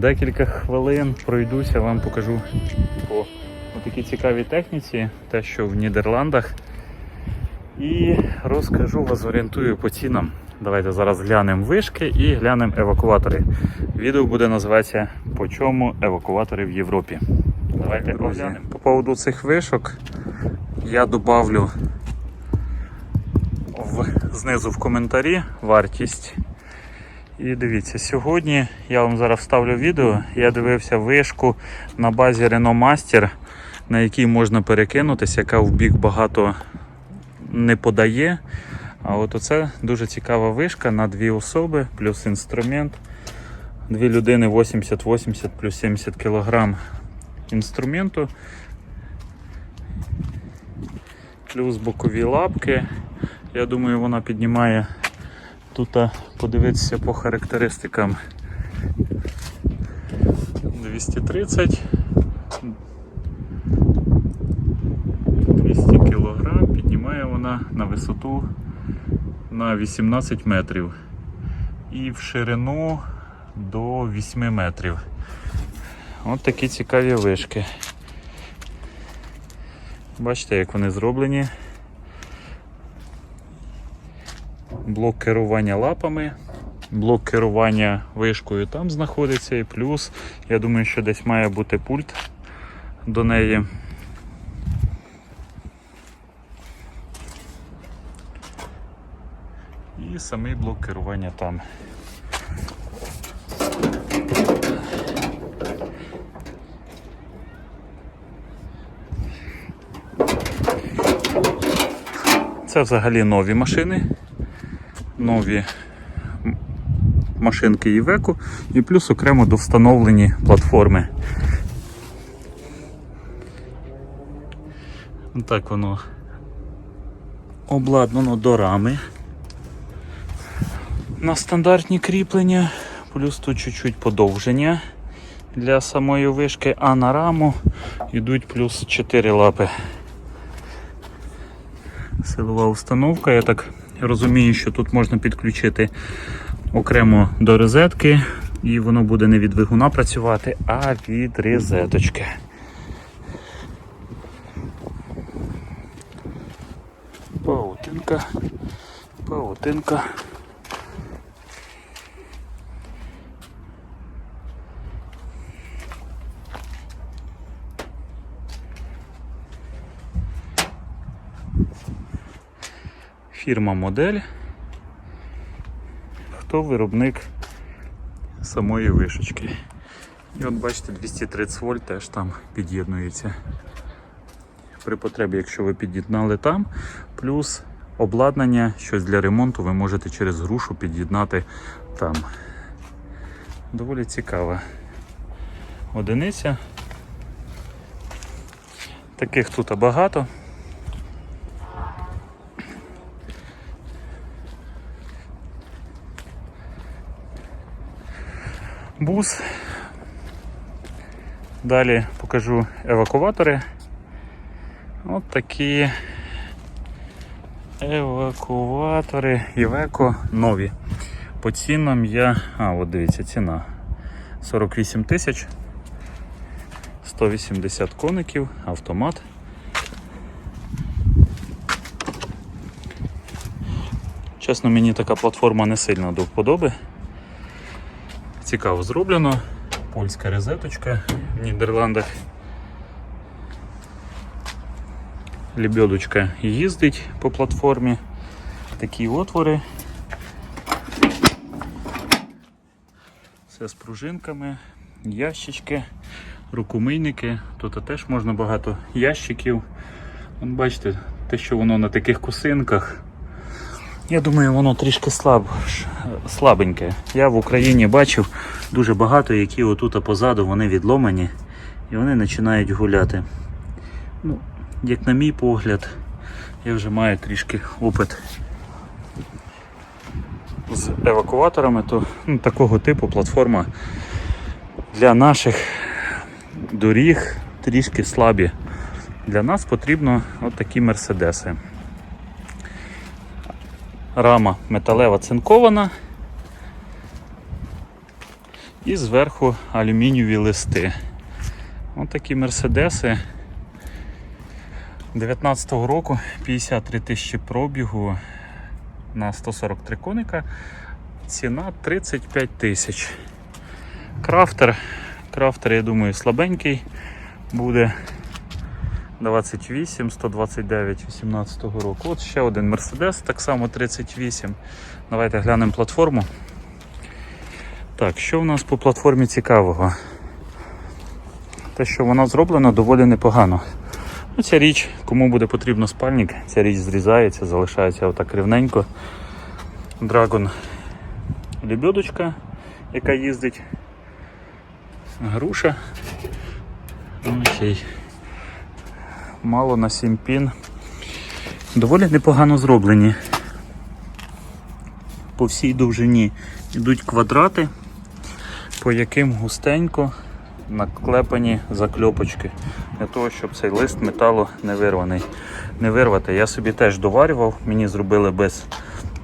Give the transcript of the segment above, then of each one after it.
Декілька хвилин пройдуся, вам покажу по такій цікавій техніці, те, що в Нідерландах. І розкажу вас, орієнтую по цінам. Давайте зараз глянемо вишки і глянемо евакуатори. Відео буде називатися По чому евакуатори в Європі. Давайте оглянемо. По поводу цих вишок я добавлю в, знизу в коментарі вартість. І дивіться, сьогодні я вам зараз вставлю відео. Я дивився вишку на базі Renault Master, на якій можна перекинутися, яка в бік багато не подає. А от оце дуже цікава вишка на дві особи, плюс інструмент. Дві людини 80-80 плюс 70 кг інструменту. Плюс бокові лапки. Я думаю, вона піднімає тут подивитися по характеристикам 230 200 кг піднімає вона на висоту на 18 метрів і в ширину до 8 метрів. От такі цікаві вишки. Бачите, як вони зроблені. Блок керування лапами, блок керування вишкою там знаходиться, і плюс, я думаю, що десь має бути пульт до неї. І самий блок керування там. Це взагалі нові машини нові машинки Iveco і плюс окремо довстановлені платформи. Так воно обладнано до рами. На стандартні кріплення, плюс тут чуть-чуть подовження для самої вишки, а на раму йдуть плюс 4 лапи. Силова установка, я так розумію, що тут можна підключити окремо до розетки, і воно буде не від двигуна працювати, а від розеточки. Паутинка, паутинка. Фірма модель. Хто виробник самої вишечки. І от бачите, 230 вольт теж там під'єднується. При потребі, якщо ви під'єднали там, плюс обладнання, щось для ремонту, ви можете через грушу під'єднати там. Доволі цікава одиниця. Таких тут багато. Бус. Далі покажу евакуатори. От такі евакуатори Івеко нові. По цінам я... А, от дивіться, ціна 48 тисяч, 180 коників, автомат. Чесно, мені така платформа не сильно до вподоби. Цікаво зроблено. Польська розеточка в Нідерландах. Лебедочка їздить по платформі. Такі отвори. Все з пружинками, ящички, рукомийники. Тут теж можна багато ящиків. Бачите, те, що воно на таких косинках. Я думаю, воно трішки слаб, слабеньке. Я в Україні бачив дуже багато, які отут позаду вони відломані. і вони починають гуляти. Ну, як на мій погляд, я вже маю трішки опит з евакуаторами, то ну, такого типу платформа для наших доріг трішки слабі. Для нас потрібно от такі мерседеси. Рама металева цинкована і зверху алюмінієві листи. Ось такі мерседеси 19-го року 53 тисячі пробігу на 143 коника. Ціна 35 тисяч. Крафтер. Крафтер, я думаю, слабенький буде. 28, 129, 18 року. От ще один Мерседес, так само 38. Давайте глянемо платформу. Так, що в нас по платформі цікавого? Те, що вона зроблена доволі непогано. Ну, ця річ, кому буде потрібно спальник, ця річ зрізається, залишається отак рівненько. Dragon лебедочка, яка їздить. Груша. Ну, ще й мало на 7 пін. Доволі непогано зроблені. По всій довжині йдуть квадрати, по яким густенько наклепані закльопочки для того, щоб цей лист металу не вирваний. Не вирвати. Я собі теж доварював, мені зробили без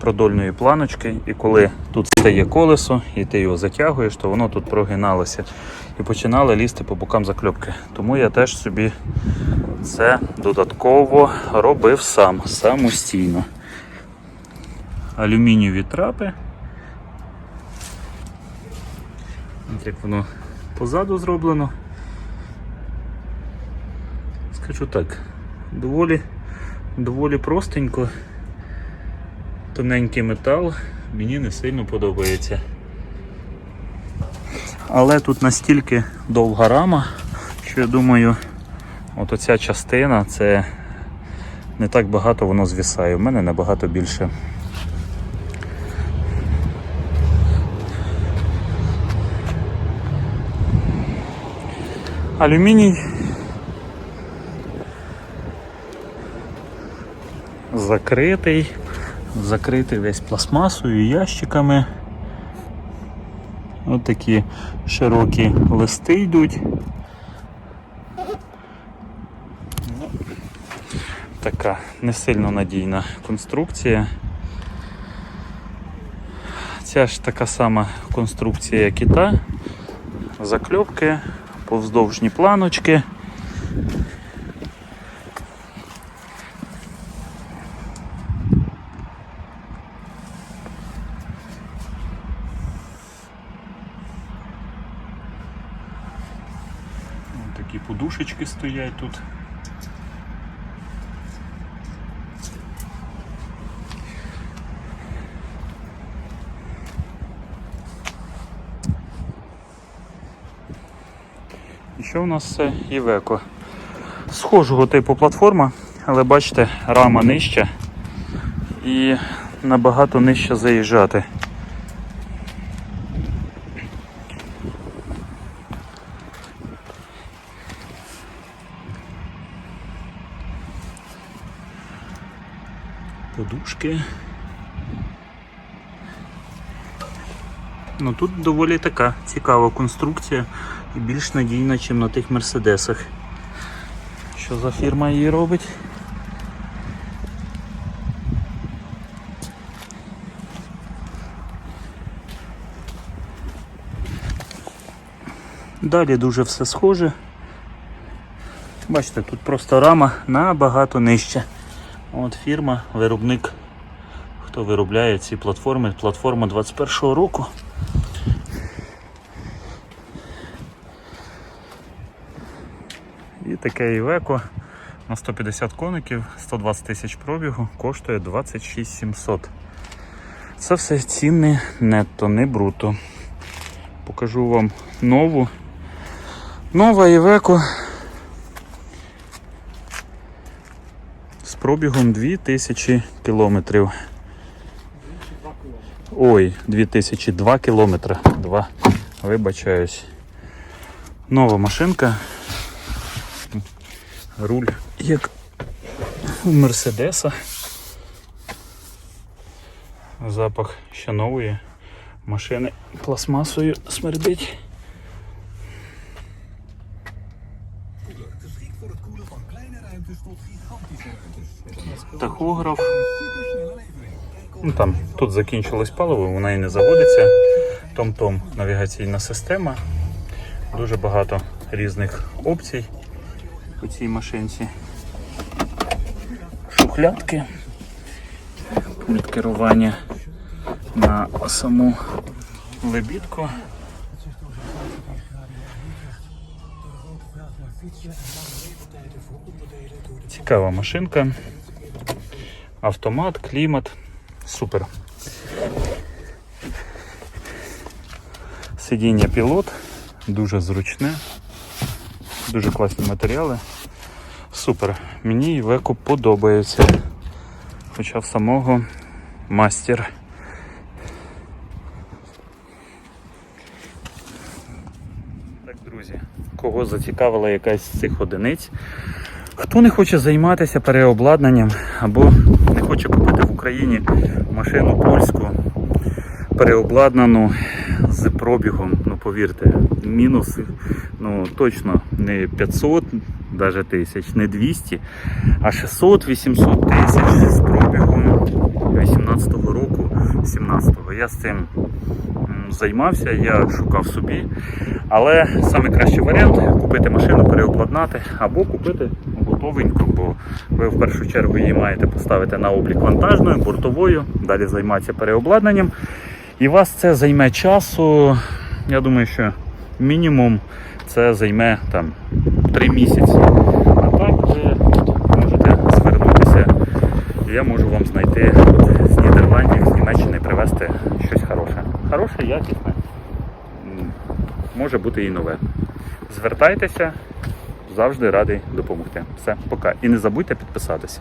продольної планочки, і коли тут стає колесо, і ти його затягуєш, то воно тут прогиналося і починали лізти по бокам закльопки. Тому я теж собі це додатково робив сам, самостійно. Алюмінієві трапи. От як воно позаду зроблено. Скажу так, доволі, доволі простенько. Тоненький метал, мені не сильно подобається. Але тут настільки довга рама, що я думаю, от оця частина це не так багато воно звісає. У мене набагато більше. Алюміній. Закритий, закритий весь пластмасою, ящиками. Ось такі широкі листи йдуть. Ну, Така не сильно надійна конструкція. Ця ж така сама конструкція, як і та. Закльопки, повздовжні планочки. Ось такі подушечки стоять тут. І що у нас це Івеко? Схожого типу платформа, але бачите, рама нижча і набагато нижче заїжджати. Подушки. Ну тут доволі така цікава конструкція і більш надійна, ніж на тих мерседесах. Що за фірма її робить? Далі дуже все схоже. Бачите, тут просто рама набагато нижча. От фірма, виробник, хто виробляє ці платформи, платформа 21-го року. І таке Івеко на 150 коників, 120 тисяч пробігу, коштує 26 700. Це все ціни нетто, не бруто. Покажу вам нову. Нова Івеко з пробігом 2000 кілометрів. Ой, 2002 кілометри. Два. Вибачаюсь. Нова машинка руль як у Мерседеса. Запах ще нової машини пластмасою смердить. Ну, там, тут закінчилось паливо, вона і не заводиться. Том-том навігаційна система. Дуже багато різних опцій у цій машинці. Шухлядки. Пульт керування на саму лебідку. Цікава машинка. Автомат, клімат. Супер. Сидіння пілот, дуже зручне, дуже класні матеріали. Супер. Мені Івеко подобається. Хоча в самого мастер. Так, друзі, кого зацікавила якась з цих одиниць, Хто не хоче займатися переобладнанням або не хоче купити в Україні машину польську, переобладнану з пробігом, ну повірте, мінус ну точно не 500 навіть тисяч, не 200, а 600-800 тисяч з пробігом 18-го року, 17-го. Я з цим займався, я шукав собі. Але саме кращий варіант купити машину, переобладнати або купити готовеньку, бо ви в першу чергу її маєте поставити на облік вантажною, бортовою, далі займатися переобладнанням. І вас це займе часу. Я думаю, що мінімум це займе там 3 місяці. А так ви можете звернутися. Я можу вам знайти з Нідерландів, з Німеччини привезти щось хороше. Хороше, якісне. Може бути і нове. Звертайтеся, завжди радий допомогти. Все, пока. І не забудьте підписатися.